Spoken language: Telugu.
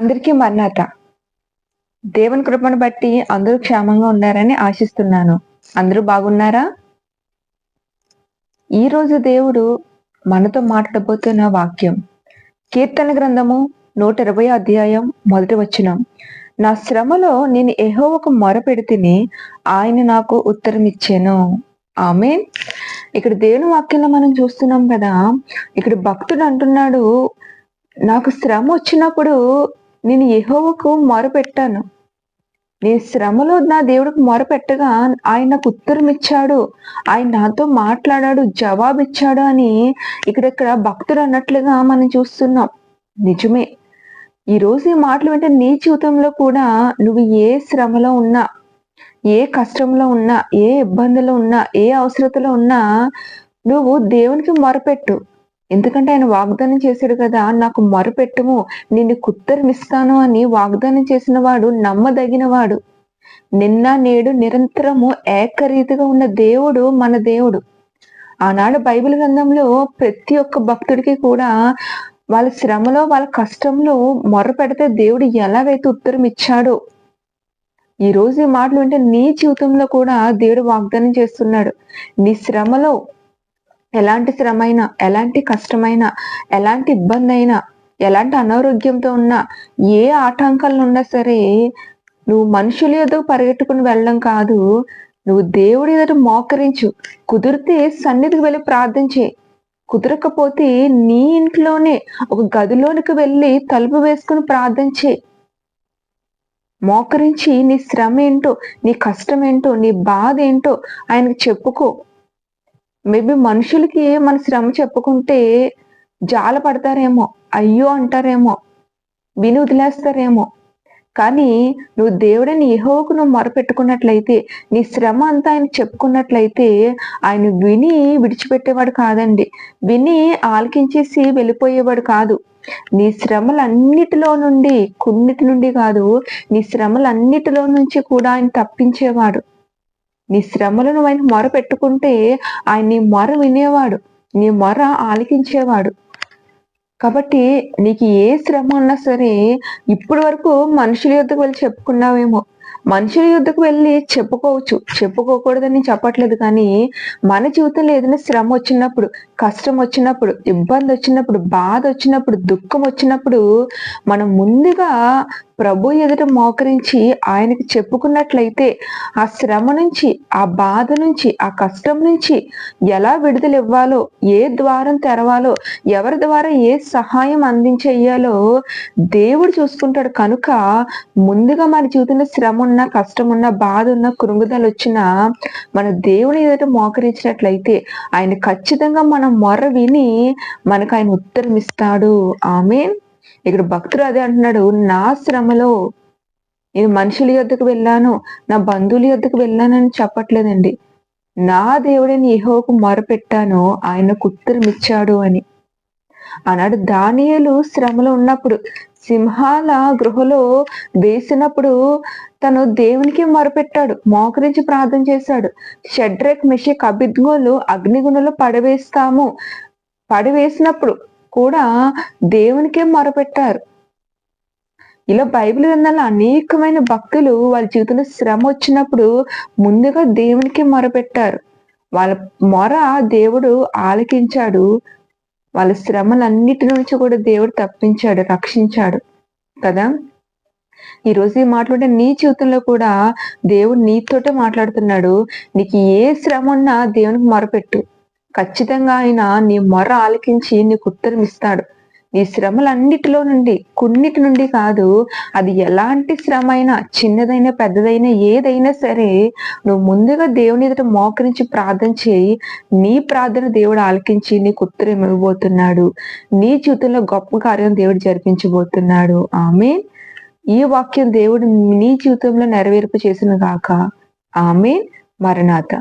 అందరికీ మర్నాత దేవుని కృపను బట్టి అందరూ క్షేమంగా ఉన్నారని ఆశిస్తున్నాను. అందరూ బాగున్నారా? ఈ రోజు దేవుడు మనతో మాట్లాడబోతున్న వాక్యం. కీర్తన గ్రంథము నూట ఇరవై అధ్యాయం మొదటి వచనం. నా శ్రమలో నేను ఎహోవకు మొరపెడితిని ఆయన నాకు ఉత్తరం ఇచ్చాను ఆమె ఇక్కడ దేవుని వాక్యంలో మనం చూస్తున్నాం కదా ఇక్కడ భక్తుడు అంటున్నాడు నాకు శ్రమ వచ్చినప్పుడు నేను యహోవకు మొరపెట్టాను. నేను శ్రమలో నా దేవుడికి మొరపెట్టగా ఆయన నాకు ఉత్తరం ఇచ్చాడు ఆయన నాతో మాట్లాడాడు జవాబు ఇచ్చాడు అని ఇక్కడెక్కడ భక్తుడు అన్నట్లుగా మనం చూస్తున్నాం. నిజమే. ఈరోజు ఈ మాటలు వింటే నీ జీవితంలో కూడా నువ్వు ఏ శ్రమలో ఉన్నా ఏ కష్టంలో ఉన్నా ఏ ఇబ్బందులు ఉన్నా ఏ అవసరతలో ఉన్నా నువ్వు దేవునికి మొరపెట్టు. ఎందుకంటే ఆయన వాగ్దానం చేశాడు కదా నాకు మొరపెట్టుము నిన్ను కుత్తరిమిస్తాను అని వాగ్దానం చేసిన వాడు నమ్మదగిన వాడు నిన్న నేడు నిరంతరము ఏకరీతిగా ఉన్న దేవుడు మన దేవుడు. ఆనాడు బైబిల్ గ్రంథంలో ప్రతి ఒక్క భక్తుడికి కూడా వాళ్ళ శ్రమలో వాళ్ళ కష్టంలో మొరపెడితే దేవుడు ఎలాగైతే ఉత్తరం ఇచ్చాడో ఈ రోజు ఈ మాటలు వింటే నీ జీవితంలో కూడా దేవుడు వాగ్దానం చేస్తున్నాడు. నీ శ్రమలో ఎలాంటి శ్రమైనా ఎలాంటి కష్టమైనా ఎలాంటి ఇబ్బంది అయినా ఎలాంటి అనారోగ్యంతో ఉన్నా ఏ ఆటంకాలను ఉన్నా సరే నువ్వు మనుషుల ఏదో పరిగెట్టుకుని వెళ్ళడం కాదు. నువ్వు దేవుడి ఏదో మోకరించు కుదిరితే సన్నిధికి వెళ్ళి ప్రార్థన చేయి. కుదరకపోతే నీ ఇంట్లోనే ఒక గదిలోనికి వెళ్ళి తలుపు వేసుకుని ప్రార్థన చేయి. మోకరించి నీ శ్రమ ఏంటో నీ కష్టం ఏంటో నీ బాధ ఏంటో ఆయనకు చెప్పుకో. మేబీ మనుషులకి మన శ్రమ చెప్పుకుంటే జాల పడతారేమో అయ్యో అంటారేమో విని వదిలేస్తారేమో. కానీ నువ్వు దేవుడిని ఏహోకు నువ్వు మొరపెట్టుకున్నట్లయితే నీ శ్రమ అంతా ఆయన చెప్పుకున్నట్లయితే ఆయన విని విడిచిపెట్టేవాడు కాదండి. విని ఆలకించేసి వెళ్ళిపోయేవాడు కాదు. నీ శ్రమలన్నిటిలో నుండి కొన్నిటి నుండి కాదు నీ శ్రమలన్నిటిలో నుంచి కూడా ఆయన తప్పించేవాడు. నీ శ్రమలను ఆయన మొర పెట్టుకుంటే ఆయన నీ మొర వినేవాడు నీ మొర ఆలకించేవాడు. కాబట్టి నీకు ఏ శ్రమ ఉన్నా సరే ఇప్పటి వరకు మనుషుల యుద్ధకు వెళ్ళి చెప్పుకున్నావేమో. మనుషుల యుద్ధకు వెళ్ళి చెప్పుకోవచ్చు. చెప్పుకోకూడదని చెప్పట్లేదు కానీ మన జీవితంలో ఏదైనా శ్రమ వచ్చినప్పుడు కష్టం వచ్చినప్పుడు ఇబ్బంది వచ్చినప్పుడు బాధ వచ్చినప్పుడు దుఃఖం వచ్చినప్పుడు మనం ముందుగా ప్రభు ఎదుట మోకరించి ఆయనకు చెప్పుకున్నట్లయితే ఆ శ్రమ నుంచి ఆ బాధ నుంచి ఆ కష్టం నుంచి ఎలా విడుదల ఇవ్వాలో ఏ ద్వారం తెరవాలో ఎవరి ద్వారా ఏ సహాయం అందించేయాలో దేవుడు చూసుకుంటాడు. కనుక ముందుగా మన జీవితంలో శ్రమ ఉన్నా కష్టం ఉన్నా బాధ ఉన్నా కృంగుదలు వచ్చినా మన దేవుని ఎదుట మోకరించినట్లయితే ఆయన ఖచ్చితంగా మన మొర విని మనకు ఆయన ఉత్తరం ఇస్తాడు ఆమె ఇక్కడ భక్తుడు అదే అంటున్నాడు నా శ్రమలో నేను మనుషుల యొద్దకు వెళ్ళాను నా బంధువుల యొద్దకు వెళ్ళానని చెప్పట్లేదండి. నా దేవుడిని యెహోవాకు మొరపెట్టాను ఆయన కుత్తరమిచ్చాడు అని. అన్నాడు. దానియలు శ్రమలో ఉన్నప్పుడు సింహాల గృహలో వేసినప్పుడు తను దేవునికి మొరపెట్టాడు మోకరించి ప్రార్థన చేశాడు. షడ్రక్ మెషిక్ అభిజ్ఞోలు అగ్నిగుణలో పడవేస్తాము పడవేసినప్పుడు కూడా దేవునికే మొరపెట్టారు. ఇలా బైబిల్ గ్రంథాల్లో అనేకమైన భక్తులు వాళ్ళ జీవితంలో శ్రమ వచ్చినప్పుడు ముందుగా దేవునికి మొరపెట్టారు. వాళ్ళ మొర దేవుడు ఆలకించాడు. వాళ్ళ శ్రమలన్నిటి నుంచి కూడా దేవుడు తప్పించాడు రక్షించాడు. కదా? ఈరోజు ఈ మాట్లాడే నీ జీవితంలో కూడా దేవుడు నీతోటే మాట్లాడుతున్నాడు. నీకు ఏ శ్రమ ఉన్నా దేవునికి మొరపెట్టు. ఖచ్చితంగా ఆయన నీ మొర ఆలకించి నీకు ఉత్తరం ఇస్తాడు నీ శ్రమలన్నిటిలో నుండి కొన్నిటి నుండి కాదు అది ఎలాంటి శ్రమ అయినా చిన్నదైనా పెద్దదైనా ఏదైనా సరే నువ్వు ముందుగా దేవుని ఎదుట మోకరించి ప్రార్థన చేయి. నీ ప్రార్థన దేవుడు ఆలకించి నీకు ఉత్తరం ఇవ్వబోతున్నాడు. నీ జీవితంలో గొప్ప కార్యం దేవుడు జరిపించబోతున్నాడు. ఆమె ఈ వాక్యం దేవుడు నీ జీవితంలో నెరవేర్పు చేసిన గాక. ఆమె మరణాత.